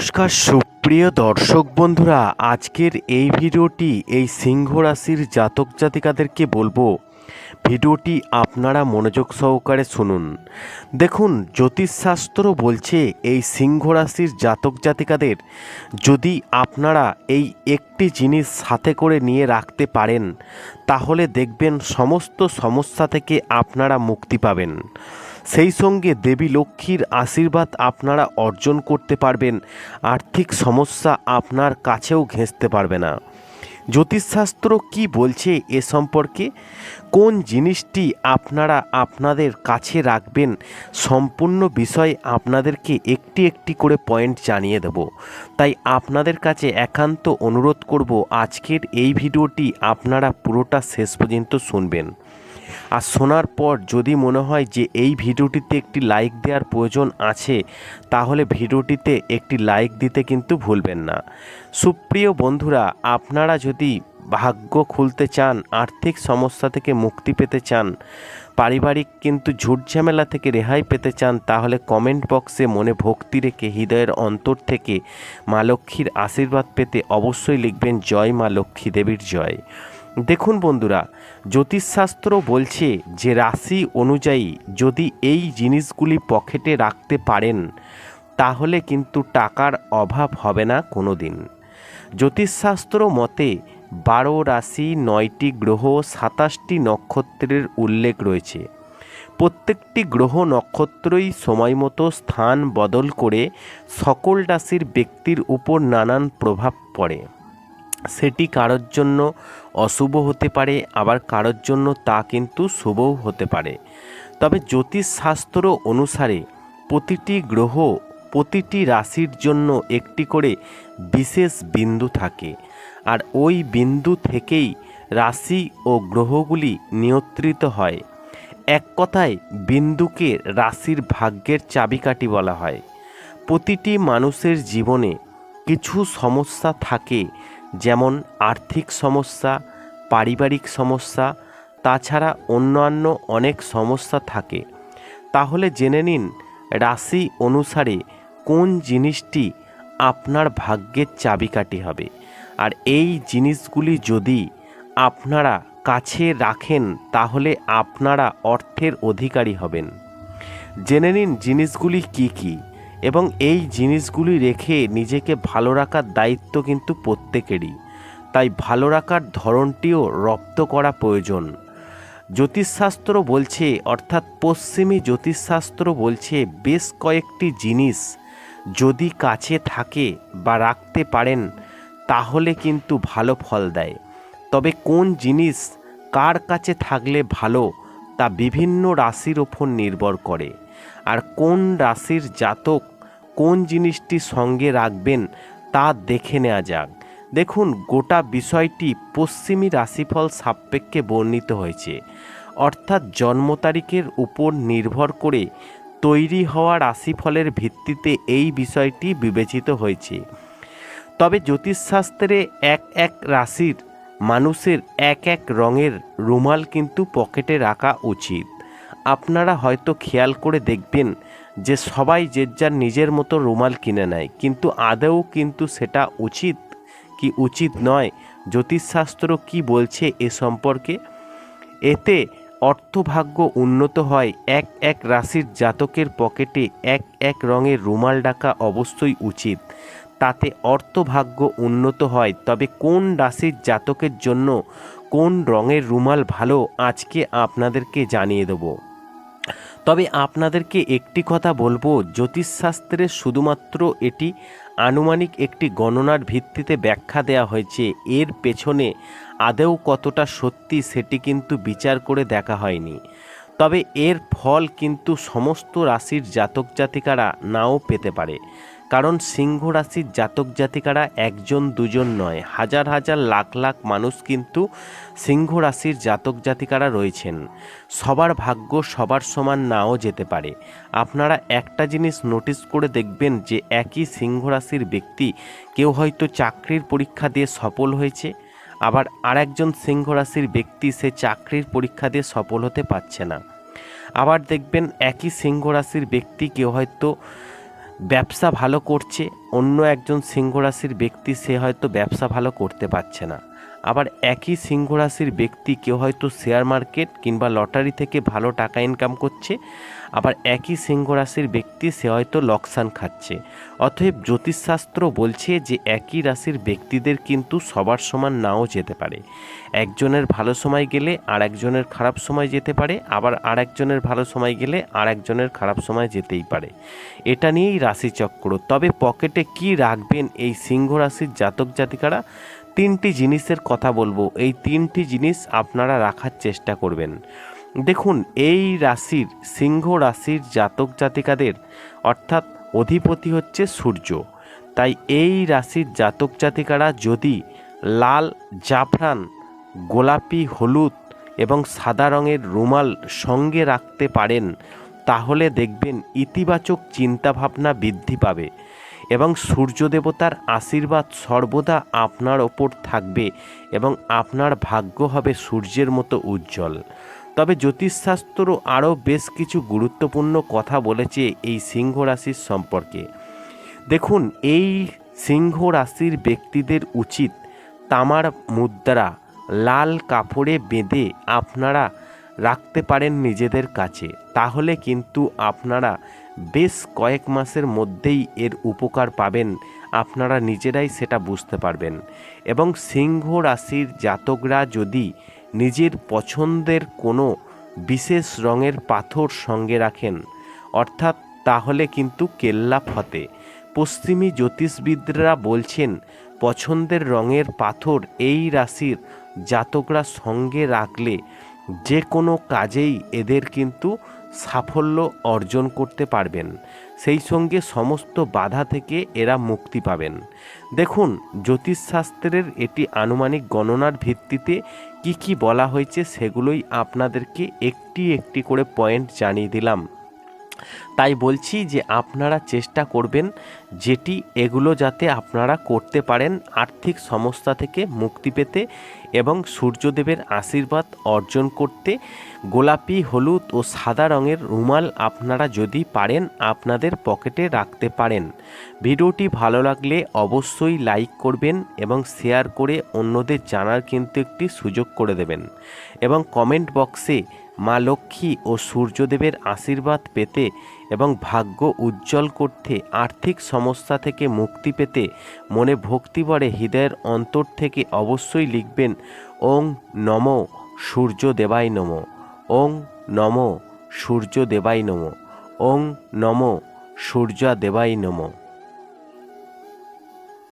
নমস্কার, সুপ্রিয় দর্শক বন্ধুরা, আজকের এই ভিডিওটি এই সিংহ রাশির জাতক জাতিকাদেরকে বলব। ভিডিওটি আপনারা মনোযোগ সহকারে শুনুন। দেখুন, জ্যোতিষশাস্ত্র বলছে এই সিংহ রাশির জাতক জাতিকাদের যদি আপনারা এই একটি জিনিস সাথে করে নিয়ে রাখতে পারেন, তাহলে দেখবেন সমস্ত সমস্যা থেকে আপনারা মুক্তি পাবেন। সেই সঙ্গে দেবী লক্ষ্মীর আশীর্বাদ আপনারা অর্জন করতে পারবেন। আর্থিক সমস্যা আপনার কাছেও ঘেঁষতে পারবে না। জ্যোতিষশাস্ত্র কি বলছে এ সম্পর্কে? কোন জিনিসটি আপনারা আপনাদের কাছে রাখবেন? সম্পূর্ণ বিষয় আপনাদেরকে একটি একটি করে পয়েন্ট জানিয়ে দেব। তাই আপনাদের কাছে একান্ত অনুরোধ করব, আজকের এই ভিডিওটি আপনারা পুরোটা শেষ পর্যন্ত শুনবেন। আর শোনার পর যদি মনে হয় যে এই ভিডিওটিতে একটি লাইক দেওয়ার প্রয়োজন আছে, তাহলে ভিডিওটিতে একটি লাইক দিতে কিন্তু ভুলবেন না। সুপ্রিয় বন্ধুরা, আপনারা যদি ভাগ্য খুলতে চান, আর্থিক সমস্যা থেকে মুক্তি পেতে চান, পারিবারিক কিন্তু ঝুট ঝামেলা থেকে রেহাই পেতে চান, তাহলে কমেন্ট বক্সে মনে ভক্তি রেখে হৃদয়ের অন্তর থেকে মা লক্ষ্মীর আশীর্বাদ পেতে অবশ্যই লিখবেন, জয় মা লক্ষ্মী দেবীর জয়। দেখুন বন্ধুরা, জ্যোতিষশাস্ত্র বলছে যে রাশি অনুযায়ী যদি এই জিনিসগুলি পকেটে রাখতে পারেন, তাহলে কিন্তু টাকার অভাব হবে না কোনো দিন জ্যোতিষশাস্ত্র মতে বারো রাশি, নয়টি গ্রহ, সাতাশটি নক্ষত্রের উল্লেখ রয়েছে। প্রত্যেকটি গ্রহ নক্ষত্রই সময় মতো স্থান বদল করে সকল রাশির ব্যক্তির উপর নানান প্রভাব পড়ে। সেটি কারোর জন্য অশুভ হতে পারে, আবার কারোর জন্য তা কিন্তু শুভও হতে পারে। তবে জ্যোতিষশাস্ত্র অনুসারে প্রতিটি গ্রহ প্রতিটি রাশির জন্য একটি করে বিশেষ বিন্দু থাকে, আর ওই বিন্দু থেকেই রাশি ও গ্রহগুলি নিয়ন্ত্রিত হয়। এক কথায়, বিন্দুকে রাশির ভাগ্যের চাবিকাঠি বলা হয়। প্রতিটি মানুষের জীবনে কিছু সমস্যা থাকে যেমন আর্থিক সমস্যা, পারিবারিক সমস্যা, তাছাড়া অন্যান্য অনেক সমস্যা থাকে। তাহলে জেনে নিন রাশি অনুসারে কোন জিনিসটি আপনার ভাগ্যের চাবিকাঠি হবে। আর এই জিনিসগুলি যদি আপনারা কাছে রাখেন, তাহলে আপনারা অর্থের অধিকারী হবেন। জেনে নিন জিনিসগুলি কি কী। এবং এই জিনিসগুলি রেখে নিজেকে ভালো রাখার দায়িত্ব কিন্তু প্রত্যেকেরই। তাই ভালো রাখার ধরনটিও রপ্ত করা প্রয়োজন। জ্যোতিষশাস্ত্র বলছে, অর্থাৎ পশ্চিমী জ্যোতিষশাস্ত্র বলছে, বেশ কয়েকটি জিনিস যদি কাছে থাকে বা রাখতে পারেন, তাহলে কিন্তু ভালো ফল দেয়। তবে কোন জিনিস কার কাছে থাকলে ভালো, তা বিভিন্ন রাশির ওপর নির্ভর করে। আর কোন রাশির জাতক কোন জিনিসটি সঙ্গে রাখবেন তা দেখে নেওয়া যাক। দেখুন, গোটা বিষয়টি পশ্চিমী রাশিফল সাপেক্ষে বর্ণিত হয়েছে। অর্থাৎ জন্ম তারিখের উপর নির্ভর করে তৈরি হওয়া রাশিফলের ভিত্তিতে এই বিষয়টি বিবেচিত হয়েছে। তবে জ্যোতিষশাস্ত্রে এক এক রাশির মানুষের এক এক রঙের রুমাল কিন্তু পকেটে রাখা উচিত। আপনারা হয়তো খেয়াল করে দেখবেন যে সবাই যে যার নিজের মতো রুমাল কিনে নেয়। কিন্তু আদৌ কিন্তু সেটা উচিত কি উচিত নয়? জ্যোতিষশাস্ত্র কি বলছে এ সম্পর্কে? এতে অর্থভাগ্য উন্নত হয়। এক এক রাশির জাতকের পকেটে এক এক রঙের রুমাল ডাকা অবশ্যই উচিত। তাতে অর্থভাগ্য উন্নত হয়। তবে কোন রাশির জাতকের জন্য কোন রঙের রুমাল ভালো? আজকে আপনাদেরকে জানিয়ে দেবো। তবে আপনাদেরকে একটি কথা বলব, জ্যোতিষশাস্ত্রে শুধুমাত্র এটি আনুমানিক একটি গণনার ভিত্তিতে ব্যাখ্যা দেয়া হয়েছে। এর পেছনে আদেও কতটা সত্যি সেটি কিন্তু বিচার করে দেখা হয়নি। তবে এর ফল কিন্তু সমস্ত রাশির জাতক জাতিকারা নাও পেতে পারে। কারণ সিংহ রাশির জাতক জাতিকারা একজন, দুজন নয়। হাজার হাজার, লাখ লাখ মানুষ কিন্তু সিংহ রাশির জাতক জাতিকারা রয়েছেন। সবার ভাগ্য সবার সমান নাও যেতে পারে। আপনারা একটা জিনিস নোটিস করে দেখবেন যে একই সিংহ রাশির ব্যক্তি কেউ হয়তো চাকরির পরীক্ষা দিয়ে সফল হয়েছে, আবার আরেকজন সিংহ রাশির ব্যক্তি সে চাকরির পরীক্ষা দিয়ে সফল হতে পারছে না। আবার দেখবেন একই সিংহ রাশির ব্যক্তি কেউ হয়তো ব্যবসা ভালো করছে, অন্য একজন সিংহ রাশির ব্যক্তি সে হয়তো ব্যবসা ভালো করতে পারছে না। আবার একই সিংহ রাশির ব্যক্তি কেউ হয়তো শেয়ার মার্কেট কিংবা লটারি থেকে ভালো টাকা ইনকাম করছে আবার একই সিংহ রাশির ব্যক্তি সে হয়তো লোকসান খাচ্ছে। অতএব জ্যোতিষশাস্ত্র বলছে যে একই রাশির ব্যক্তিদের কিন্তু সবার সমান নাও যেতে পারে। একজনের ভালো সময় গেলে আর একজনের খারাপ সময় যেতে পারে, আবার আর একজনের ভালো সময় গেলে আর একজনের খারাপ সময় যেতেই পারে। এটা নিয়েই রাশিচক্র। তবে পকেটে কি রাখবেন এই সিংহ রাশির জাতক জাতিকারা? তিনটি জিনিসের কথা বলব। এই তিনটি জিনিস আপনারা রাখার চেষ্টা করবেন। দেখুন, এই রাশির সিংহ রাশির জাতক জাতিকাদের অর্থাৎ অধিপতি হচ্ছে সূর্য। তাই এই রাশির জাতক জাতিকারা যদি লাল জাফরান, গোলাপি হলুদ এবং সাদা রঙের রুমাল সঙ্গে রাখতে পারেন, তাহলে দেখবেন ইতিবাচক চিন্তাভাবনা বৃদ্ধি পাবে এবং সূর্য দেবতার আশীর্বাদ সর্বদা আপনার ওপর থাকবে এবং আপনার ভাগ্য হবে সূর্যের মতো উজ্জ্বল। তবে জ্যোতিষশাস্ত্র আরও বেশ কিছু গুরুত্বপূর্ণ কথা বলেছে এই সিংহ রাশির সম্পর্কে। দেখুন, এই সিংহ রাশির ব্যক্তিদের উচিত তামার মুদ্রা, লাল কাপড়ে বেঁধে আপনারা রাখতে পারেন নিজেদের কাছে। তাহলে কিন্তু আপনারা বেশ কয়েক মাসের মধ্যেই এর উপকার পাবেন, আপনারা নিজেরাই সেটা বুঝতে পারবেন। এবং সিংহ রাশির জাতকরা যদি নিজের পছন্দের কোনো বিশেষ রঙের পাথর সঙ্গে রাখেন। অর্থাৎ তাহলে কিন্তু কেল্লা ফতে। পশ্চিমী জ্যোতিষবিদরা বলছেন, পছন্দের রঙের পাথর এই রাশির জাতকরা সঙ্গে রাখলে যে কোনো কাজেই এদের কিন্তু সাফল্য অর্জন করতে পারবেন। সেই সঙ্গে সমস্ত বাধা থেকে এরা মুক্তি পাবেন। দেখুন, জ্যোতিষশাস্ত্রের এটি আনুমানিক গণনার ভিত্তিতে কি কি বলা হয়েছে সেগুলোই আপনাদেরকে একটি একটি করে পয়েন্ট জানিয়ে দিলাম। তাই বলছি যে আপনারা চেষ্টা করবেন যেটি এগুলো যাতে আপনারা করতে পারেন আর্থিক সমস্যা থেকে মুক্তি পেতে এবং সূর্যদেবের আশীর্বাদ অর্জন করতে। গোলাপি, হলুদ ও সাদা রঙের রুমাল আপনারা যদি পারেন, আপনাদের পকেটে রাখতে পারেন। ভিডিওটি ভালো লাগলে অবশ্যই লাইক করবেন এবং শেয়ার করে অন্যদের জানার কিন্তু একটি সুযোগ করে দেবেন। এবং কমেন্ট বক্সে মা লক্ষ্মী ও সূর্যদেবের আশীর্বাদ পেতে এবং ভাগ্য উজ্জ্বল করতে আর্থিক সমস্যা থেকে মুক্তি পেতে মনে ভক্তি ভরে হৃদয়ের অন্তর থেকে অবশ্যই লিখবেন, ওং নম সূর্য দেবাই নম, ওং নম সূর্য দেবাই নম, ওং নম সূর্যা দেবাই নম।